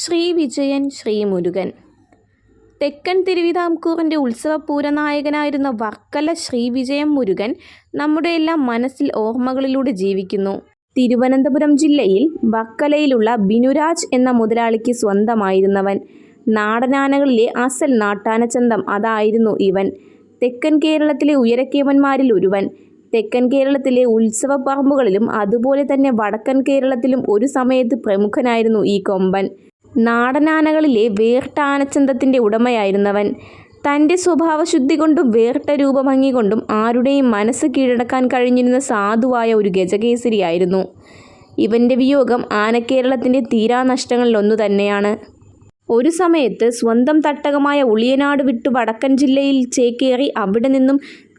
ശ്രീവിജയൻ ശ്രീമുരുകൻ തെക്കൻ തിരുവിതാംകൂറിന്റെ ഉത്സവപൂരനായകനായിരുന്ന വർക്കല ശ്രീവിജയം മുരുകൻ നമ്മുടെ എല്ലാം മനസ്സിൽ ഓർമ്മകളിലൂടെ ജീവിക്കുന്നു. തിരുവനന്തപുരം ജില്ലയിൽ വർക്കലയിലുള്ള ബിനുരാജ് എന്ന മുതലാളിക്ക് സ്വന്തമായിരുന്നവൻ. നാടനാനകളിലെ അസൽ നാട്ടാനച്ചന്തം അതായിരുന്നു ഇവൻ. തെക്കൻ കേരളത്തിലെ ഉയരക്കേമന്മാരിൽ ഒരുവൻ. തെക്കൻ കേരളത്തിലെ ഉത്സവ പറമ്പുകളിലും അതുപോലെ തന്നെ വടക്കൻ കേരളത്തിലും ഒരു സമയത്ത് പ്രമുഖനായിരുന്നു ഈ കൊമ്പൻ. നാടനാനകളിലെ വേറിട്ട ആനച്ചന്തത്തിന്റെ ഉടമയായിരുന്നവൻ. തന്റെ സ്വഭാവശുദ്ധി കൊണ്ടും വേറിട്ട രൂപഭംഗി കൊണ്ടും ആരുടെയും മനസ്സ് കീഴടക്കാൻ കഴിഞ്ഞിരുന്ന സാധുവായ ഒരു ഗജകേസരിയായിരുന്നു. ഇവന്റെ വിയോഗം ആനക്കേരളത്തിന്റെ തീരാനഷ്ടങ്ങളിലൊന്നു തന്നെയാണ്. ഒരു സമയത്ത് സ്വന്തം തട്ടകമായ ഉളിയനാട് വിട്ടു വടക്കൻ ജില്ലയിൽ ചേക്കേറി അവിടെ നിന്നും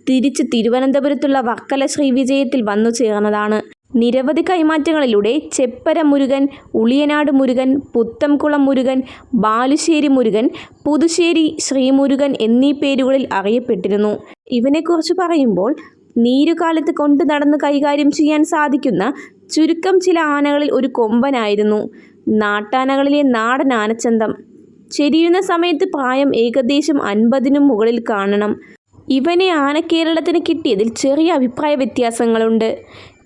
തിരിച്ച് തിരുവനന്തപുരത്തുള്ള വർക്കല ശ്രീവിജയത്തിൽ വന്നുചേർന്നതാണ്. നിരവധി കൈമാറ്റങ്ങളിലൂടെ ചെപ്പര മുരുകൻ, ഉളിയനാട് മുരുകൻ, പുത്തംകുളം മുരുകൻ, ബാലുശ്ശേരി മുരുകൻ, പുതുശ്ശേരി ശ്രീമുരുകൻ എന്നീ പേരുകളിൽ അറിയപ്പെട്ടിരുന്നു. ഇവനെക്കുറിച്ച് പറയുമ്പോൾ നീരുകാലത്ത് കൊണ്ടുനടന്നു കൈകാര്യം ചെയ്യാൻ സാധിക്കുന്ന ചുരുക്കം ചില ആനകളിൽ ഒരു കൊമ്പനായിരുന്നു. നാട്ടാനകളിലെ നാടൻ ആനച്ചന്തം. ചെരിയുന്ന സമയത്ത് പ്രായം ഏകദേശം അൻപതിനു മുകളിൽ കാണണം. ഇവനെ ആനക്കേരളത്തിന് കിട്ടിയതിൽ ചെറിയ അഭിപ്രായവ്യത്യാസങ്ങളുണ്ട്.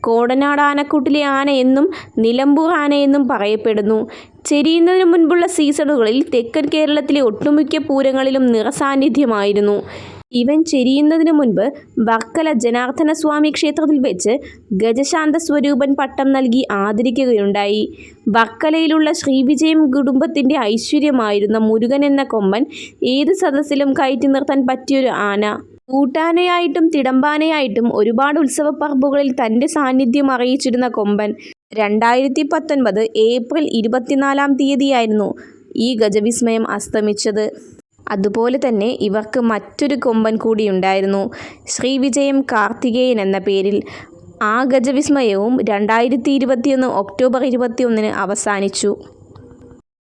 കോടനാട് ആനക്കൂട്ടിലെ ആന എന്നും നിലമ്പൂർ ആനയെന്നും പറയപ്പെടുന്നു. ചെരിയുന്നതിനു മുൻപുള്ള സീസണുകളിൽ തെക്കൻ കേരളത്തിലെ ഒട്ടുമിക്ക പൂരങ്ങളിലും നിറസാന്നിധ്യമായിരുന്നു. ഇവൻ ചെരിയുന്നതിനു മുൻപ് വർക്കല ജനാർദ്ദന സ്വാമി ക്ഷേത്രത്തിൽ വെച്ച് ഗജശാന്ത സ്വരൂപൻ പട്ടം നൽകി ആദരിക്കുകയുണ്ടായി. വർക്കലയിലുള്ള ശ്രീവിജയം കുടുംബത്തിന്റെ ഐശ്വര്യമായിരുന്ന മുരുകൻ എന്ന കൊമ്പൻ ഏത് സദസ്സിലും കയറ്റി നിർത്താൻ പറ്റിയൊരു ആന. കൂട്ടാനയായിട്ടും തിടമ്പാനയായിട്ടും ഒരുപാട് ഉത്സവപ്പറമ്പുകളിൽ തന്റെ സാന്നിധ്യം അറിയിച്ചിരുന്ന കൊമ്പൻ. രണ്ടായിരത്തി പത്തൊൻപത് ഏപ്രിൽ ഇരുപത്തിനാലാം തീയതിയായിരുന്നു ഈ ഗജവിസ്മയം അസ്തമിച്ചത്. അതുപോലെ തന്നെ ഇവർക്ക് മറ്റൊരു കൊമ്പൻ കൂടിയുണ്ടായിരുന്നു. ശ്രീവിജയം കാർത്തികേയൻ എന്ന പേരിൽ. ആ ഗജവിസ്മയവും രണ്ടായിരത്തി ഇരുപത്തിയൊന്ന് ഒക്ടോബർ ഇരുപത്തിയൊന്നിന് അവസാനിച്ചു.